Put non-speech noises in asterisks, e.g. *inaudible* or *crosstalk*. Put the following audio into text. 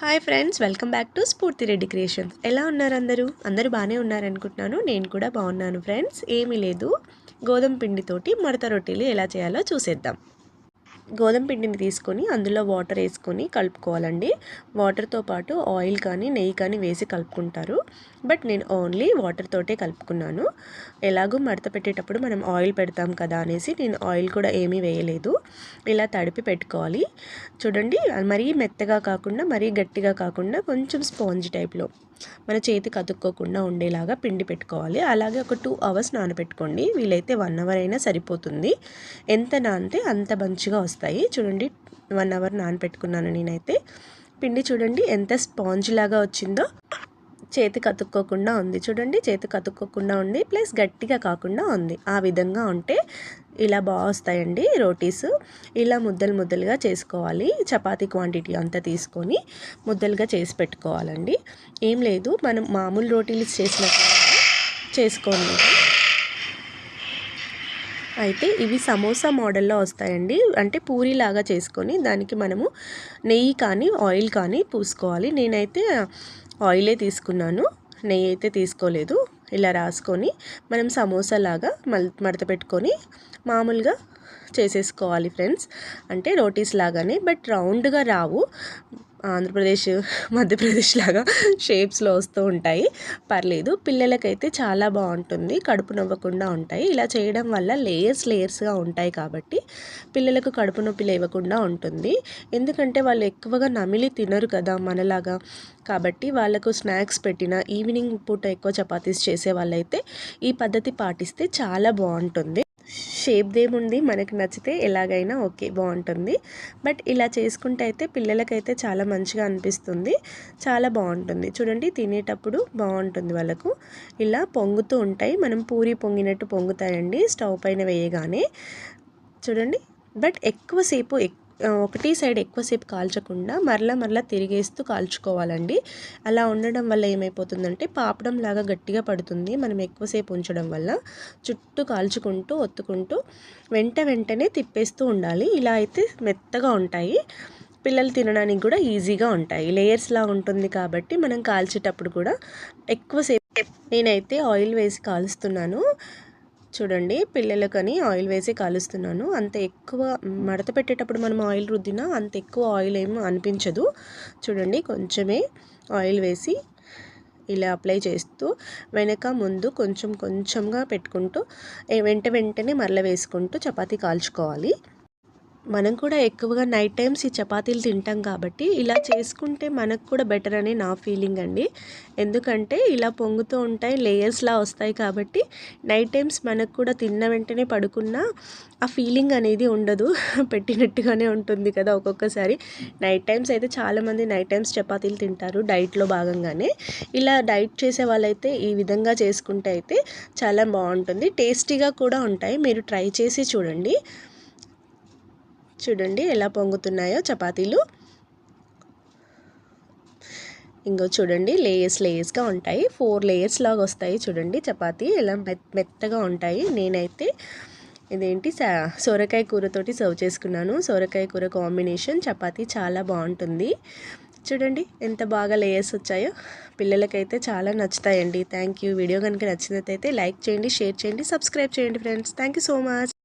Hi friends welcome back to Sphoorthi Reddy creations. ఎలా ఉన్నారు అందరూ? అందరూ బాగానే ఉన్నారనుకుంటున్నాను. నేను కూడా బాగున్నాను ఫ్రెండ్స్. ఏమీ లేదు. గోధుమ పిండితోటి మడత రొట్టెలు ఎలా చేయాలో చూసేద్దాం. గోధుమ పిండిని తీసుకొని అందులో వాటర్ వేసుకొని కలుపుకోవాలండి. వాటర్తో పాటు ఆయిల్ కానీ నెయ్యి కానీ వేసి కలుపుకుంటారు. బట్ నేను ఓన్లీ వాటర్ తోటే కలుపుకున్నాను. ఎలాగో మడత పెట్టేటప్పుడు మనం ఆయిల్ పెడతాం కదా అనేసి నేను ఆయిల్ కూడా ఏమీ వేయలేదు. ఇలా తడిపి పెట్టుకోవాలి. చూడండి మరీ మెత్తగా కాకుండా మరీ గట్టిగా కాకుండా కొంచెం స్పాంజ్ టైప్లో. మన చేతికి అతుక్కోకుండా ఉండేలాగా పిండి పెట్టుకోవాలి. అలాగే ఒక టూ అవర్స్ నానబెట్టుకోండి. వీలైతే వన్ అవర్ అయినా సరిపోతుంది. ఎంత నానితే అంత మంచిగా వస్తాయి. చూడండి వన్ అవర్ నానబెట్టుకున్నాను నేనైతే. పిండి చూడండి ఎంత స్పాంజ్ లాగా వచ్చిందో. చేతికి కతుక్కోకుండా ఉంది. చూడండి చేతి కతుక్కోకుండా ఉంది. ప్లస్ గట్టిగా కాకుండా ఉంది. ఆ విధంగా ఉంటే ఇలా బాగా వస్తాయండి రోటీస్. ఇలా ముద్దలు ముద్దలుగా చేసుకోవాలి. చపాతీ క్వాంటిటీ అంతా తీసుకొని ముద్దలుగా చేసి పెట్టుకోవాలండి. ఏం లేదు మనం మామూలు రోటీలు చేసినట్టు చేసుకోండి. అయితే ఇవి సమోసా మోడల్లో వస్తాయండి. అంటే పూరిలాగా చేసుకొని దానికి మనము నెయ్యి కానీ ఆయిల్ కానీ పూసుకోవాలి. నేనైతే ఆయిలే తీసుకున్నాను. నెయ్యి అయితే తీసుకోలేదు. ఇలా రాసుకొని మనం సమోసా లాగా మల్ మడత పెట్టుకొని మామూలుగా చేసేసుకోవాలి ఫ్రెండ్స్. అంటే రోటీస్ లాగానే బట్ రౌండ్గా రావు. ఆంధ్రప్రదేశ్ మధ్యప్రదేశ్ లాగా షేప్స్లో వస్తూ ఉంటాయి. పర్లేదు పిల్లలకైతే చాలా బాగుంటుంది. కడుపు నవ్వకుండా ఉంటాయి. ఇలా చేయడం వల్ల లేయర్స్ లేయర్స్గా ఉంటాయి కాబట్టి పిల్లలకు కడుపు నొప్పి లేవకుండా ఉంటుంది. ఎందుకంటే వాళ్ళు ఎక్కువగా నమిలి తినరు కదా మనలాగా. కాబట్టి వాళ్ళకు స్నాక్స్ పెట్టిన ఈవినింగ్ పూట ఎక్కువ చపాతీస్ చేసే వాళ్ళైతే ఈ పద్ధతి పాటిస్తే చాలా బాగుంటుంది. షేప్దేముంది మనకు నచ్చితే ఎలాగైనా ఓకే బాగుంటుంది. బట్ ఇలా చేసుకుంటే అయితే పిల్లలకైతే చాలా మంచిగా అనిపిస్తుంది. చాలా బాగుంటుంది. చూడండి తినేటప్పుడు బాగుంటుంది వాళ్ళకు. ఇలా పొంగుతూ ఉంటాయి. మనం పూరి పొంగినట్టు పొంగుతాయండి స్టవ్ పైన వేయగానే. చూడండి బట్ ఎక్కువసేపు ఎక్కువ ఒకటి సైడ్ ఎక్కువసేపు కాల్చకుండా మరలా మరలా తిరిగేస్తూ కాల్చుకోవాలండి. అలా ఉండడం వల్ల ఏమైపోతుందంటే పాపడం లాగా గట్టిగా పడుతుంది మనం ఎక్కువసేపు ఉంచడం వల్ల. చుట్టూ కాల్చుకుంటూ ఒత్తుకుంటూ వెంట వెంటనే తిప్పేస్తూ ఉండాలి. ఇలా అయితే మెత్తగా ఉంటాయి. పిల్లలు తినడానికి కూడా ఈజీగా ఉంటాయి. లేయర్స్లా ఉంటుంది కాబట్టి మనం కాల్చేటప్పుడు కూడా ఎక్కువసేపు నేనైతే ఆయిల్ వేసి కాలుస్తున్నాను. చూడండి పిల్లలకని ఆయిల్ వేసి కాలుస్తున్నాను. అంత ఎక్కువ మడత పెట్టేటప్పుడు మనం ఆయిల్ రుద్దినా అంత ఎక్కువ ఆయిల్ ఏమో అనిపించదు. చూడండి కొంచెమే ఆయిల్ వేసి ఇలా అప్లై చేస్తూ వెనక ముందు కొంచెం కొంచెంగా పెట్టుకుంటూ వెంట వెంటనే మరల వేసుకుంటూ చపాతీ కాల్చుకోవాలి. మనం కూడా ఎక్కువగా నైట్ టైమ్స్ ఈ చపాతీలు తింటాం కాబట్టి ఇలా చేసుకుంటే మనకు కూడా బెటర్ అని నా ఫీలింగ్ అండి. ఎందుకంటే ఇలా పొంగుతూ ఉంటాయి లేయర్స్లా వస్తాయి కాబట్టి నైట్ టైమ్స్ మనకు కూడా తిన్న వెంటనే పడుకున్న ఆ ఫీలింగ్ అనేది ఉండదు. *laughs* పెట్టినట్టుగానే ఉంటుంది కదా ఒక్కొక్కసారి. నైట్ టైమ్స్ అయితే చాలామంది నైట్ టైమ్స్ చపాతీలు తింటారు డైట్లో భాగంగానే. ఇలా డైట్ చేసే వాళ్ళైతే ఈ విధంగా చేసుకుంటే అయితే చాలా బాగుంటుంది. టేస్టీగా కూడా ఉంటాయి. మీరు ట్రై చేసి చూడండి. చూడండి ఎలా పొంగుతున్నాయో చపాతీలు. ఇంకో చూడండి లేయర్స్ లేయర్స్గా ఉంటాయి. ఫోర్ లేయర్స్ లాగా వస్తాయి చూడండి చపాతీ. ఎలా మెత్తగా ఉంటాయి. నేనైతే ఇదేంటి సొరకాయ కూరతోటి సర్వ్ చేసుకున్నాను. సొరకాయ కూర కాంబినేషన్ చపాతీ చాలా బాగుంటుంది. చూడండి ఎంత బాగా లేయర్స్ వచ్చాయో. పిల్లలకైతే చాలా నచ్చుతాయండి. థ్యాంక్ యూ వీడియో కనుక నచ్చినట్టయితే లైక్ చేయండి షేర్ చేయండి సబ్స్క్రైబ్ చేయండి friends thank you so much